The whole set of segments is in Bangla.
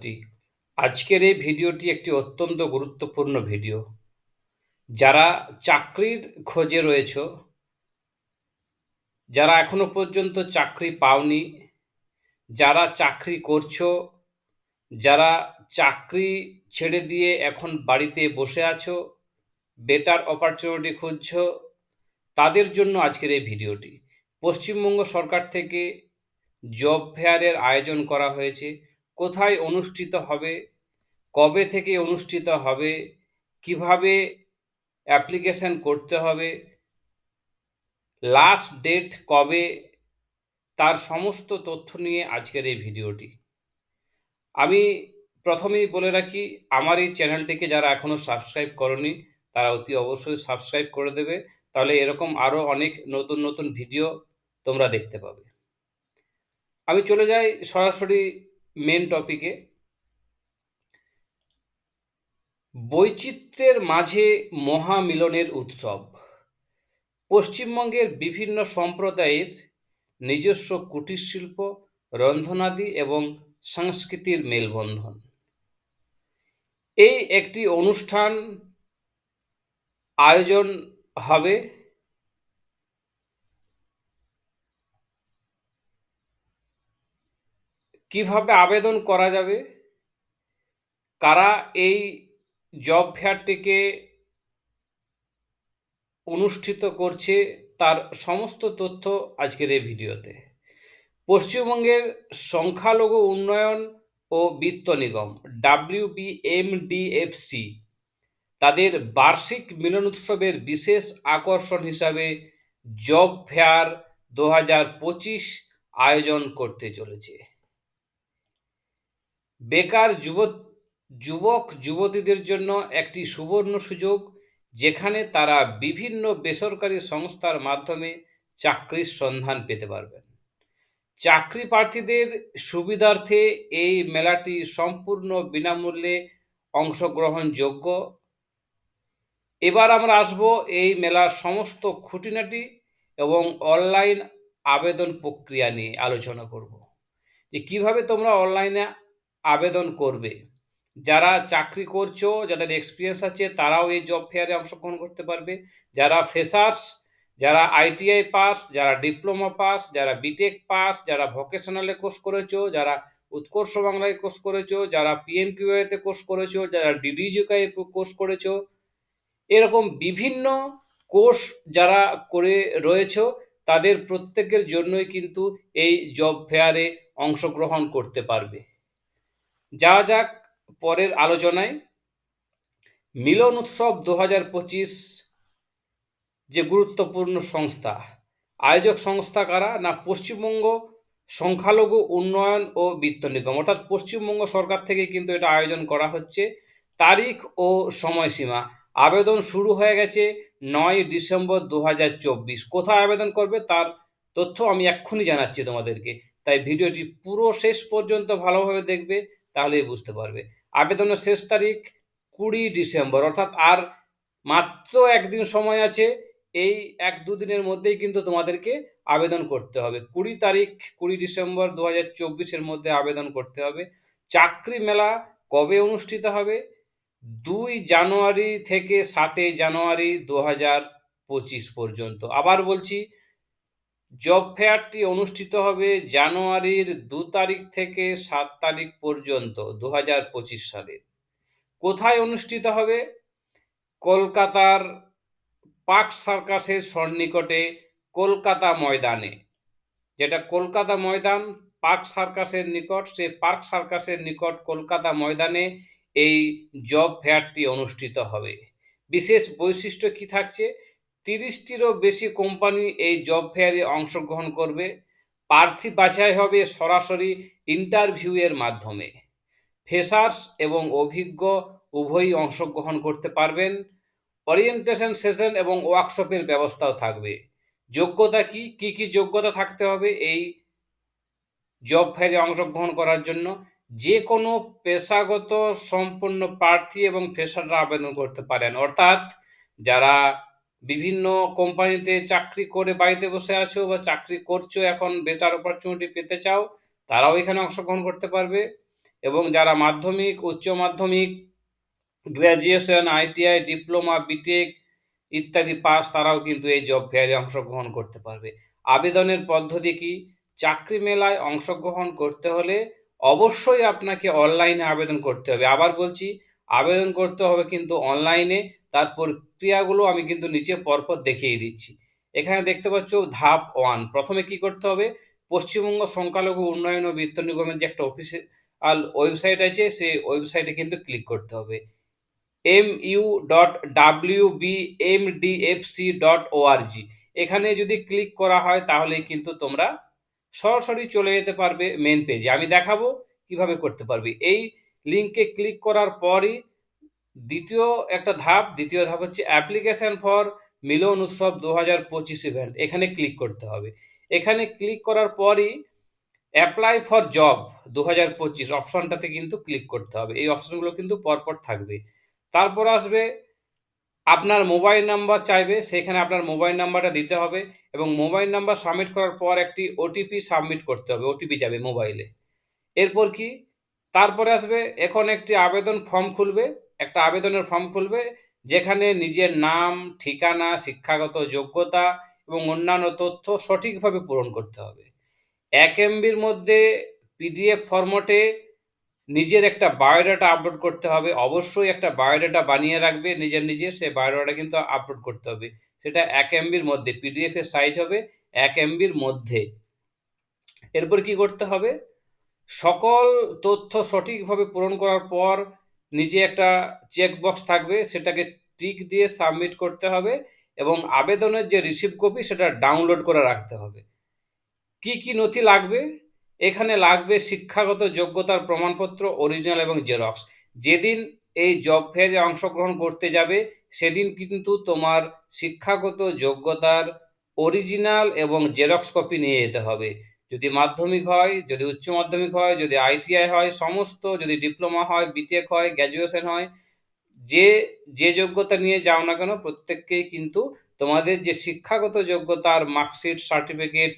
ছাত্রছাত্রী আজকের এই ভিডিওটি একটি অত্যন্ত গুরুত্বপূর্ণ ভিডিও। যারা চাকরির খোঁজে রয়েছ, যারা এখনও পর্যন্ত চাকরি পাওনি, যারা চাকরি করছ, যারা চাকরি ছেড়ে দিয়ে এখন বাড়িতে বসে আছো, বেটার অপরচুনিটি খুঁজছো, তাদের জন্য আজকের এই ভিডিওটি। পশ্চিমবঙ্গ সরকার থেকে জব ফেয়ারের আয়োজন করা হয়েছে। কোথায় অনুষ্ঠিত হবে, কবে থেকে অনুষ্ঠিত হবে, কীভাবে অ্যাপ্লিকেশন করতে হবে লাস্ট ডেট কবে, তার সমস্ত তথ্য নিয়ে আজকের এই ভিডিওটি। আমি প্রথমেই বলে রাখি, আমার এই চ্যানেলটিকে যারা এখনও সাবস্ক্রাইব করনি, তারা অতি অবশ্যই সাবস্ক্রাইব করে দেবে। তাহলে এরকম আরও অনেক নতুন নতুন ভিডিও তোমরা দেখতে পাবে। আমি চলে যাই সরাসরি মেন টপিকে বৈচিত্র্যের মাঝে মহামিলনের উৎসব। পশ্চিমবঙ্গের বিভিন্ন সম্প্রদায়ের নিজস্ব কুটির শিল্প রন্ধনাদি এবং সংস্কৃতির মেলবন্ধন। এই একটি অনুষ্ঠান আয়োজন হবে কীভাবে আবেদন করা যাবে? কারা এই জব ফেয়ারটিকে অনুষ্ঠিত করছে? তার সমস্ত তথ্য আজকের এই ভিডিওতে। পশ্চিমবঙ্গের সংখ্যালঘু উন্নয়ন ও বিত্ত নিগম ডাব্লিউবিএমডিএফসি তাদের বার্ষিক মিলন উৎসবের বিশেষ আকর্ষণ হিসাবে জব ফেয়ার দু হাজার পঁচিশ আয়োজন করতে চলেছে। বেকার যুব যুবক, যুবতীদের জন্য একটি সুবর্ণ সুযোগ, যেখানে তারা বিভিন্ন বেসরকারি সংস্থার মাধ্যমে চাকরির সন্ধান পেতে পারবেন। চাকরি প্রার্থীদের সুবিধার্থে এই মেলাটি সম্পূর্ণ বিনামূল্যে অংশগ্রহণযোগ্য। এবার আমরা আসব এই মেলার সমস্ত খুঁটিনাটি এবং অনলাইন আবেদন প্রক্রিয়া নিয়ে আলোচনা করব। যে কীভাবে তোমরা অনলাইনে আবেদন করবে। যারা চাকরি করছ, যাদের এক্সপিরিয়েন্স আছে, তারাও এই জব ফেয়ারে অংশগ্রহণ করতে পারবে। যারা ফ্রেশার্স যারা আইটিআই পাস যারা ডিপ্লোমা পাস যারা বিটেক পাস যারা ভোকেশনালে কোর্স করেছ, যারা উৎকর্ষ বাংলায় কোর্স করেছ, যারা পিএমকিউআইতে কোর্স করেছ, যারা ডিডিজিকাই কোর্স করেছ, এরকম বিভিন্ন কোর্স যারা করে রয়েছে, তাদের প্রত্যেকের জন্যই কিন্তু এই জব ফেয়ারে অংশগ্রহণ করতে পারবে। যা যাক পরের আলোচনায়। মিলন উৎসব দু হাজার পঁচিশ যে গুরুত্বপূর্ণ সংস্থা, আয়োজক সংস্থা কারা না পশ্চিমবঙ্গ সংখ্যালঘু উন্নয়ন ও বিত্ত নিগম? অর্থাৎ পশ্চিমবঙ্গ সরকার থেকে কিন্তু এটা আয়োজন করা হচ্ছে। তারিখ ও সময়সীমা। আবেদন শুরু হয়ে গেছে নয় ডিসেম্বর দু হাজার চব্বিশ। কোথায় আবেদন করবে তার তথ্য আমি এক্ষুনি জানাচ্ছি তোমাদেরকে। তাই ভিডিওটি পুরো শেষ পর্যন্ত ভালোভাবে দেখবে। তাহলেই বুঝতে পারবে। আবেদনের শেষ তারিখ কুড়ি ডিসেম্বর, অর্থাৎ আর মাত্র একদিন সময় আছে, এই এক দুদিনের মধ্যেই কিন্তু তোমাদেরকে আবেদন করতে হবে। কুড়ি তারিখ, কুড়ি ডিসেম্বর দু হাজার চব্বিশের মধ্যে আবেদন করতে হবে। চাকরি মেলা কবে অনুষ্ঠিত হবে? দুই জানুয়ারি থেকে সাতই জানুয়ারি দু হাজার পঁচিশ পর্যন্ত। আবার বলছি জব ফেয়ারটি অনুষ্ঠিত হবে জানুয়ারির দু তারিখ থেকে সাত তারিখ পর্যন্ত দু হাজার পঁচিশ সালে কোথায় অনুষ্ঠিত হবে? কলকাতার পার্ক সার্কাসের সন্নিকটে কলকাতা ময়দানে। যেটা কলকাতা ময়দান পার্ক সার্কাসের নিকট, সে পার্ক সার্কাসের নিকট কলকাতা ময়দানে এই জব ফেয়ারটি অনুষ্ঠিত হবে। বিশেষ বৈশিষ্ট্য কি থাকছে? তিরিশটিরও বেশি কোম্পানি এই জব ফেয়ারে অংশগ্রহণ করবে। প্রার্থী বাছাই হবে সরাসরি ইন্টারভিউয়ের মাধ্যমে। ফেসার্স এবং অভিজ্ঞ উভয়ই অংশগ্রহণ করতে পারবেন। ওরিয়েন্টেশন সেশন এবং ওয়ার্কশপের ব্যবস্থাও থাকবে। যোগ্যতা কি? কি কি যোগ্যতা থাকতে হবে এই জব ফেয়ারে অংশগ্রহণ করার জন্য? যে কোনো পেশাগত সম্পন্ন প্রার্থী এবং ফেসাররা আবেদন করতে পারেন। অর্থাৎ যারা বিভিন্ন কোম্পানিতে চাকরি করে বাড়িতে বসে আছো বা চাকরি করছ, এখন বেটার অপরচুনিটি পেতে চাও, তারাও এখানে অংশগ্রহণ করতে পারবে। এবং যারা মাধ্যমিক, উচ্চ মাধ্যমিক গ্র্যাজুয়েশন আইটিআই ডিপ্লোমা বিটেক ইত্যাদি পাস তারাও কিন্তু এই জব ফেয়ারে অংশগ্রহণ করতে পারবে। আবেদনের পদ্ধতি কি? চাকরি মেলায় অংশগ্রহণ করতে হলে অবশ্যই আপনাকে অনলাইনে আবেদন করতে হবে। আবার বলছি আবেদন করতে হবে কিন্তু অনলাইনে তার প্রক্রিয়াগুলো আমি কিন্তু নিচে পরপর দেখিয়ে দিচ্ছি। এখানে দেখতে পাচ্ছ ধাপ ওয়ান প্রথমে কি করতে হবে? পশ্চিমবঙ্গ সংখ্যালঘু উন্নয়ন ও বিত্ত নিগমের যে একটা অফিসিয়াল ওয়েবসাইট আছে, সেই ওয়েবসাইটে কিন্তু ক্লিক করতে হবে। M U dot W B M D F C dot O R G এখানে যদি ক্লিক করা হয়, তাহলে কিন্তু তোমরা সরাসরি চলে যেতে পারবে মেন পেজে আমি দেখাবো কীভাবে করতে পারবে। এই লিঙ্কে ক্লিক করার পরই দ্বিতীয় একটা ধাপ, দ্বিতীয় ধাপ হচ্ছে অ্যাপ্লিকেশন ফর মিলন উৎসব দু হাজার পঁচিশ ইভেন্ট এখানে ক্লিক করতে হবে। এখানে ক্লিক করার পরই অ্যাপ্লাই ফর জব দু হাজার পঁচিশ অপশনটাতে কিন্তু ক্লিক করতে হবে। এই অপশনগুলো কিন্তু পরপর থাকবে। তারপর আসবে, আপনার মোবাইল নাম্বার চাইবে, সেখানে আপনার মোবাইল নাম্বারটা দিতে হবে এবং মোবাইল নাম্বার সাবমিট করার পর একটি ওটিপি সাবমিট করতে হবে। ওটিপি যাবে মোবাইলে এরপর কি? তারপরে আসবে, এখন একটি আবেদন ফর্ম খুলবে, একটা আবেদনের ফর্ম খুলবে, যেখানে নিজের নাম, ঠিকানা, শিক্ষাগত যোগ্যতা এবং অন্যান্য তথ্য সঠিকভাবে পূরণ করতে হবে। এক এমবির মধ্যে পিডিএফ ফরম্যাটে নিজের একটা বায়োডাটা আপলোড করতে হবে, অবশ্যই একটা বায়োডাটা বানিয়ে রাখবে নিজের নিজের সে বায়োডাটা কিন্তু আপলোড করতে হবে। সেটা এক এমবির মধ্যে পিডিএফ এর সাইজ হবে এক এমবির মধ্যে। এরপর কি করতে হবে? সকল তথ্য সঠিকভাবে পূরণ করার পর নিজে একটা চেকবক্স থাকবে, সেটাকে টিক দিয়ে সাবমিট করতে হবে এবং আবেদনের যে রিসিভ কপি সেটা ডাউনলোড করে রাখতে হবে। কি কি নথি লাগবে? এখানে লাগবে শিক্ষাগত যোগ্যতার প্রমাণপত্র অরিজিনাল এবং জেরক্স যেদিন এই জব ফেয়ারে অংশগ্রহণ করতে যাবে, সেদিন কিন্তু তোমার শিক্ষাগত যোগ্যতার অরিজিনাল এবং জেরক্স কপি নিয়ে যেতে হবে। যদি মাধ্যমিক হয়, যদি উচ্চ মাধ্যমিক হয়, যদি আইটিআই হয়, সমস্ত যদি ডিপ্লোমা হয় বিটেক হয় গ্র্যাজুয়েশন হয়, যে যে যোগ্যতা নিয়ে যাও না কেন প্রত্যেককেই কিন্তু তোমাদের যে শিক্ষাগত যোগ্যতার marksheet certificate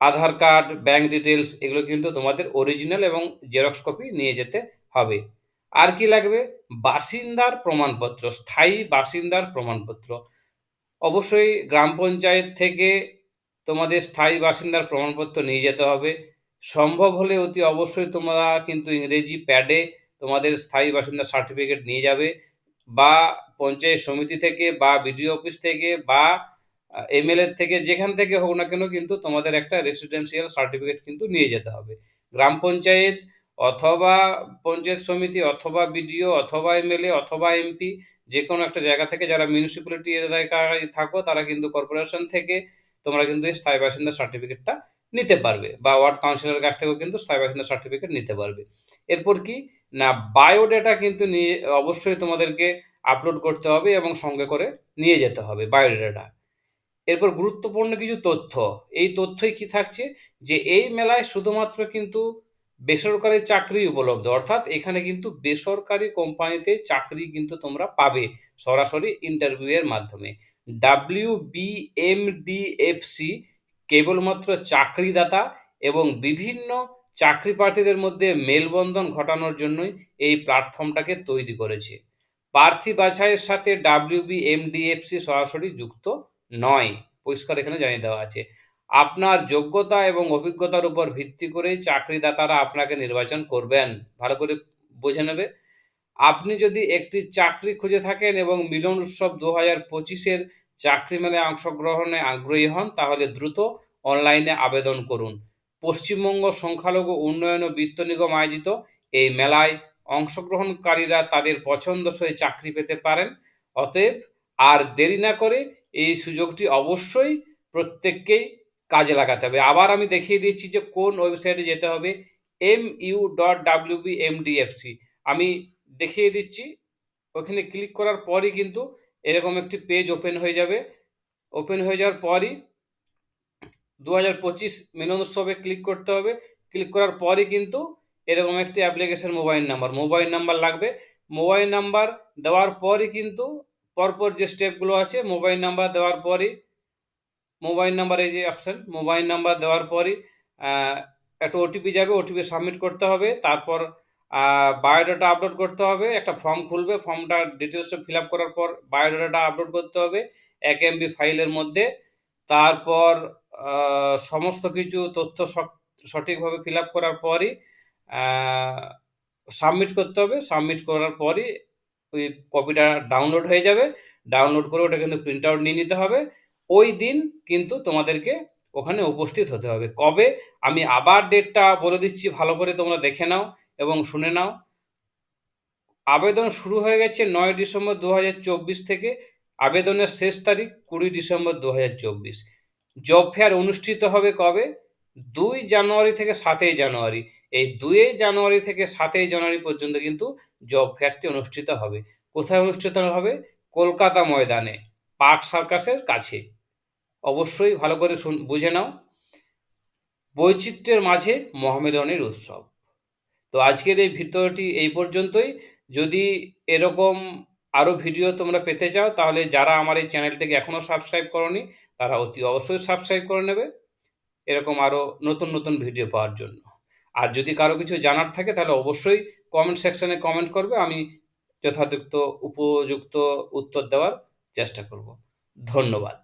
Aadhaar card bank details এগুলো কিন্তু তোমাদের অরিজিনাল এবং জেরক্স কপি নিয়ে যেতে হবে। আর কি লাগবে? বাসিন্দার প্রমাণপত্র, স্থায়ী বাসিন্দার প্রমাণপত্র। অবশ্যই গ্রাম পঞ্চায়েত থেকে তোমাদের স্থায়ী বাসিন্দার প্রমাণপত্র নিয়ে যেতে হবে। সম্ভব হলে অতি অবশ্যই তোমরা কিন্তু ইংরেজি প্যাডে তোমাদের স্থায়ী বাসিন্দার সার্টিফিকেট নিয়ে যাবে বা পঞ্চায়েত সমিতি থেকে বা বিডিও অফিস থেকে বা এমএলএ থেকে যেখান থেকে হোক না কেন কিন্তু তোমাদের একটা রেসিডেন্সিয়াল সার্টিফিকেট কিন্তু নিয়ে যেতে হবে। গ্রাম পঞ্চায়েত অথবা পঞ্চায়েত সমিতি অথবা বিডিও অথবা এমএলএ অথবা এমপি যে কোনো একটা জায়গা থেকে যারা মিউনিসিপ্যালিটি এলাকায় থাকো তারা কিন্তু কর্পোরেশন থেকে তোমরা কিন্তু স্থায়ী বাসিন্দা সার্টিফিকেটটা নিতে পারবে বা ওয়ার্ড কাউন্সিলরের কাছ থেকেও কিন্তু স্থায়ী বাসিন্দা সার্টিফিকেট নিতে পারবে। এরপর কি? না বায়োডাটা কিন্তু নিয়ে অবশ্যই তোমাদেরকে আপলোড করতে হবে এবং সঙ্গে করে নিয়ে যেতে হবে বায়োডাটা এরপর গুরুত্বপূর্ণ কিছু তথ্য। এই তথ্যই কি থাকছে? যে এই মেলায় শুধুমাত্র কিন্তু বেসরকারি চাকরি উপলব্ধ, অর্থাৎ এখানে কিন্তু বেসরকারি কোম্পানিতে চাকরি কিন্তু তোমরা পাবে সরাসরি ইন্টারভিউ এর মাধ্যমে। W B M D F C কেবলমাত্র চাকরিদাতা এবং বিভিন্ন চাকরি প্রার্থীদের মধ্যে মেলবন্ধন ঘটানোর জন্যই এই প্ল্যাটফর্মটাকে তৈরি করেছে। প্রার্থী বাছাইয়ের সাথে W B M D F C সরাসরি যুক্ত নয়। পরিষ্কার এখানে জানিয়ে দেওয়া আছে। আপনার যোগ্যতা এবং অভিজ্ঞতার উপর ভিত্তি করেই চাকরিদাতারা আপনাকে নির্বাচন করবেন। ভালো করে বুঝে নেবে। আপনি যদি একটি চাকরি খুঁজে থাকেন এবং মিলন উৎসব দু হাজার পঁচিশের চাকরি মেলায় অংশগ্রহণে আগ্রহী হন, তাহলে দ্রুত অনলাইনে আবেদন করুন। পশ্চিমবঙ্গ সংখ্যালঘু উন্নয়ন ও বিত্ত নিগম আয়োজিত এই মেলায় অংশগ্রহণকারীরা তাদের পছন্দসই চাকরি পেতে পারেন। অতএব আর দেরি না করে এই সুযোগটি অবশ্যই প্রত্যেককেই কাজে লাগাতে হবে। আবার আমি দেখিয়ে দিচ্ছি যে কোন ওয়েবসাইটে যেতে হবে। M U dot W B M আমি দেখিয়ে দিচ্ছি। ওখানে ক্লিক করার পরই কিন্তু এরকম একটি পেজ ওপেন হয়ে যাবে। ওপেন হয়ে যাওয়ার পরই দু হাজার পঁচিশ মিলন উৎসবে ক্লিক করতে হবে। ক্লিক করার পরই কিন্তু এরকম একটি application mobile number mobile number লাগবে। মোবাইল নাম্বার দেওয়ার পরই কিন্তু পরপর যে স্টেপগুলো আছে মোবাইল নাম্বার দেওয়ার পরই মোবাইল নাম্বার এই যে অপশান মোবাইল নাম্বার দেওয়ার পরই একটা ওটিপি যাবে ওটিপি সাবমিট করতে হবে। তারপর বায়োডাটা আপলোড করতে হবে, একটা ফর্ম খুলবে ফর্মটা ডিটেলসটা ফিল আপ করার পর বায়োডাটা আপলোড করতে হবে, এক এমবি ফাইলের মধ্যে, তারপর সমস্ত কিছু তথ্য সঠিকভাবে ফিল আপ করার পরই সাবমিট করতে হবে সাবমিট করার পরই ওই কপিটা ডাউনলোড হয়ে যাবে ডাউনলোড করে ওটা কিন্তু প্রিন্ট আউট নিয়ে নিতে হবে, ওই দিন কিন্তু তোমাদেরকে ওখানে উপস্থিত হতে হবে। কবে? আমি আবার ডেটটা বলে দিচ্ছি, ভালো করে তোমরা দেখে নাও। এবং শুনে নাও। আবেদন শুরু হয়ে গেছে নয় ডিসেম্বর দু হাজার চব্বিশ থেকে। আবেদনের শেষ তারিখ কুড়ি ডিসেম্বর দু হাজার চব্বিশ। জব ফেয়ার অনুষ্ঠিত হবে কবে? দুই জানুয়ারি থেকে সাতই জানুয়ারি। এই দুই জানুয়ারি থেকে সাতই জানুয়ারি পর্যন্ত কিন্তু জব ফেয়ারটি অনুষ্ঠিত হবে। কোথায় অনুষ্ঠিত হবে? কলকাতা ময়দানে, পার্ক সার্কাসের কাছে। অবশ্যই ভালো করে বুঝে নাও। বৈচিত্র্যের মাঝে মহামেলনের উৎসব। তো আজকের এই ভিডিওটি এই পর্যন্তই। যদি এরকম আরও ভিডিও তোমরা পেতে চাও, তাহলে যারা আমার এই চ্যানেলটিকে এখনও সাবস্ক্রাইব করনি, তারা অতি অবশ্যই সাবস্ক্রাইব করে নেবে এরকম আরও নতুন নতুন ভিডিও পাওয়ার জন্য। আর যদি কারও কিছু জানার থাকে, তাহলে অবশ্যই কমেন্ট সেকশনে কমেন্ট করবে, আমি যথাযথ উপযুক্ত উত্তর দেওয়ার চেষ্টা করব। ধন্যবাদ।